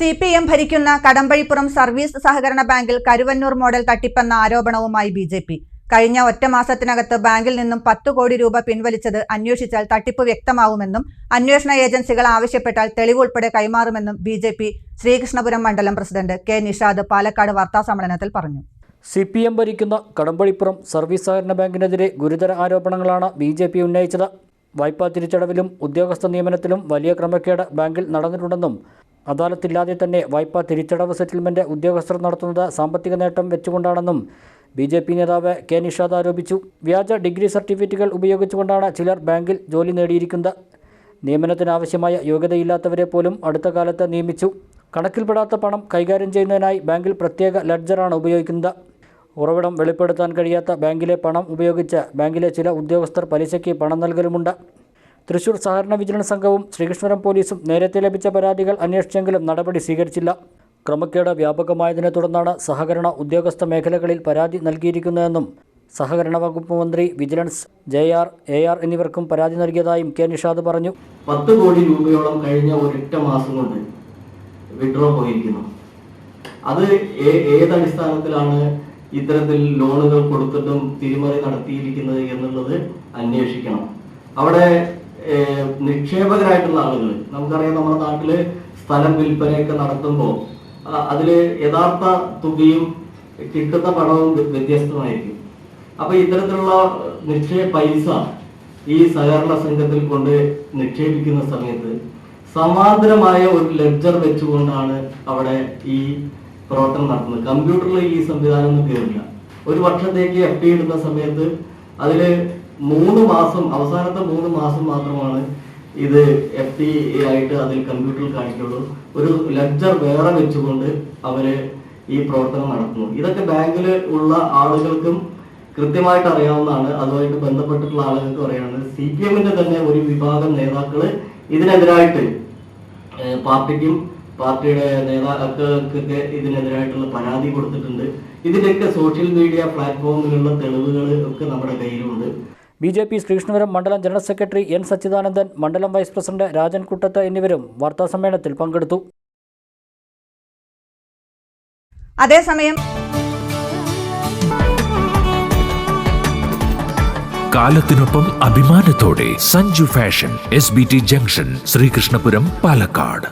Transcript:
C P M ഭരിക്കുന്ന Kadampazhipuram service സഹകരണ ബാങ്കിൽ കരുവന്നൂർ മോഡൽ തട്ടിപ്പെന്ന ആരോപണവുമായി ബി ജെ പി. കഴിഞ്ഞ ഒറ്റ മാസത്തിനകത്ത് ബാങ്കിൽ നിന്നും പത്തു കോടി രൂപ പിൻവലിച്ചത് അന്വേഷിച്ചാൽ തട്ടിപ്പ് വ്യക്തമാവുമെന്നും അന്വേഷണ ഏജൻസികൾ ആവശ്യപ്പെട്ടാൽ തെളിവ് ഉൾപ്പെടെ കൈമാറുമെന്നും ബി ജെ പി ശ്രീകൃഷ്ണപുരം മണ്ഡലം പ്രസിഡന്റ് കെ നിഷാദ് പാലക്കാട് വാർത്താസമ്മേളനത്തിൽ പറഞ്ഞു. സി പി എം ഭരിക്കുന്ന കടമ്പഴിപ്പുറം സർവീസ് സഹകരണ ബാങ്കിനെതിരെ ഗുരുതര ആരോപണങ്ങളാണ് ബി ജെ പി ഉന്നയിച്ചത്. വായ്പാ തിരിച്ചടവിലും ഉദ്യോഗസ്ഥ നിയമനത്തിലും വലിയ ക്രമക്കേട് ബാങ്കിൽ നടന്നിട്ടുണ്ടെന്നും അദാലത്തില്ലാതെ തന്നെ വായ്പാ തിരിച്ചടവ് സെറ്റിൽമെന്റ് ഉദ്യോഗസ്ഥർ നടത്തുന്നത് സാമ്പത്തിക നേട്ടം വെച്ചുകൊണ്ടാണെന്നും ബി ജെ പി നേതാവ് കെ നിഷാദ് ആരോപിച്ചു. വ്യാജ ഡിഗ്രി സർട്ടിഫിക്കറ്റുകൾ ഉപയോഗിച്ചുകൊണ്ടാണ് ചിലർ ബാങ്കിൽ ജോലി നേടിയിരിക്കുന്നത്. നിയമനത്തിനാവശ്യമായ യോഗ്യതയില്ലാത്തവരെ പോലും അടുത്ത കാലത്ത് നിയമിച്ചു. കണക്കിൽപ്പെടാത്ത പണം കൈകാര്യം ചെയ്യുന്നതിനായി ബാങ്കിൽ പ്രത്യേക ലഡ്ജറാണ് ഉപയോഗിക്കുന്നത്. ഉറവിടം വെളിപ്പെടുത്താൻ കഴിയാത്ത ബാങ്കിലെ പണം ഉപയോഗിച്ച് ബാങ്കിലെ ചില ഉദ്യോഗസ്ഥർ പലിശയ്ക്ക് പണം നൽകലുമുണ്ട്. തൃശൂർ സഹകരണ വിജിലൻസ് സംഘവും ശ്രീകൃഷ്ണപുരം പോലീസും നേരത്തെ ലഭിച്ച പരാതികൾ അന്വേഷിച്ചെങ്കിലും നടപടി സ്വീകരിച്ചില്ല. ക്രമക്കേട് വ്യാപകമായതിനെ തുടർന്നാണ് സഹകരണ ഉദ്യോഗസ്ഥ മേഖലകളിൽ പരാതി നൽകിയിരിക്കുന്നതെന്നും സഹകരണ വകുപ്പ് മന്ത്രി vigilance J R A R എന്നിവർക്കും പരാതി നൽകിയതായും കെ നിഷാദ് പറഞ്ഞു. പത്ത് കോടി രൂപയോളം കഴിഞ്ഞ ഒരൊറ്റ മാസം കൊണ്ട് വിഡ്രോ പോയിരിക്കുന്നു. അത് ഏതടിസ്ഥാനത്തിലാണ് ഇത്തരത്തിൽ ലോണുകൾ കൊടുത്തിട്ടും തിരിമറി നടത്തിയിരിക്കുന്നത് എന്നുള്ളത് അന്വേഷിക്കണം. അവിടെ നിക്ഷേപകരായിട്ടുള്ള ആളുകൾ. നമുക്കറിയാം നമ്മുടെ നാട്ടിൽ സ്ഥലം വിൽപ്പനയൊക്കെ നടത്തുമ്പോൾ അതിൽ യഥാർത്ഥ തുകയും കിട്ടുന്ന പണവും വ്യ- വ്യത്യസ്തമായിരിക്കും. അപ്പൊ ഇത്തരത്തിലുള്ള നിക്ഷേപ പൈസ ഈ സഹകരണ സംഘത്തിൽ കൊണ്ട് നിക്ഷേപിക്കുന്ന സമയത്ത് സമാന്തരമായ ഒരു ലെഡ്ജർ വെച്ചുകൊണ്ടാണ് അവിടെ ഈ പ്രവർത്തനം നടത്തുന്നത്. കമ്പ്യൂട്ടറിൽ ഈ സംവിധാനം ഒന്നും കയറില്ല ഒരു വർഷത്തേക്ക് എഫ് ഇടുന്ന സമയത്ത് അതിൽ മൂന്ന് മാസം അവസാനത്തെ മൂന്ന് മാസം മാത്രമാണ് ഇത് എഫ് ഡി ആയിട്ട് അതിൽ കമ്പ്യൂട്ടറിൽ കാണിക്കുള്ളൂ. ഒരു ലെഡ്ജർ വേറെ വെച്ചുകൊണ്ട് അവർ ഈ പ്രവർത്തനം നടത്തുന്നു. ഇതൊക്കെ ബാങ്കിൽ ഉള്ള ആളുകൾക്കും കൃത്യമായിട്ട് അറിയാവുന്നതാണ്. അതുമായിട്ട് ബന്ധപ്പെട്ടിട്ടുള്ള ആളുകൾക്ക് അറിയാവുന്നത്. സി പി എമ്മിന്റെ തന്നെ ഒരു വിഭാഗം നേതാക്കൾ ഇതിനെതിരായിട്ട് പാർട്ടിക്കും പാർട്ടിയുടെ നേതാക്കൾക്കൊക്കെ ഇതിനെതിരായിട്ടുള്ള പരാതി കൊടുത്തിട്ടുണ്ട്. ഇതിന്റെയൊക്കെ സോഷ്യൽ മീഡിയ പ്ലാറ്റ്ഫോമിലുള്ള തെളിവുകൾ ഒക്കെ നമ്മുടെ കയ്യിലുണ്ട്. ബി ജെ പി ശ്രീകൃഷ്ണപുരം മണ്ഡലം ജനറൽ സെക്രട്ടറി എൻ സച്ചിദാനന്ദൻ മണ്ഡലം വൈസ് പ്രസിഡന്റ് രാജൻ കുട്ടത്ത് എന്നിവരും വാർത്താസമ്മേളനത്തിൽ പങ്കെടുത്തു. അതേസമയം കാലത്തിനൊപ്പം അഭിമാനത്തോടെ Sanju fashion S B T junction Sreekrishnapuram Palakkad.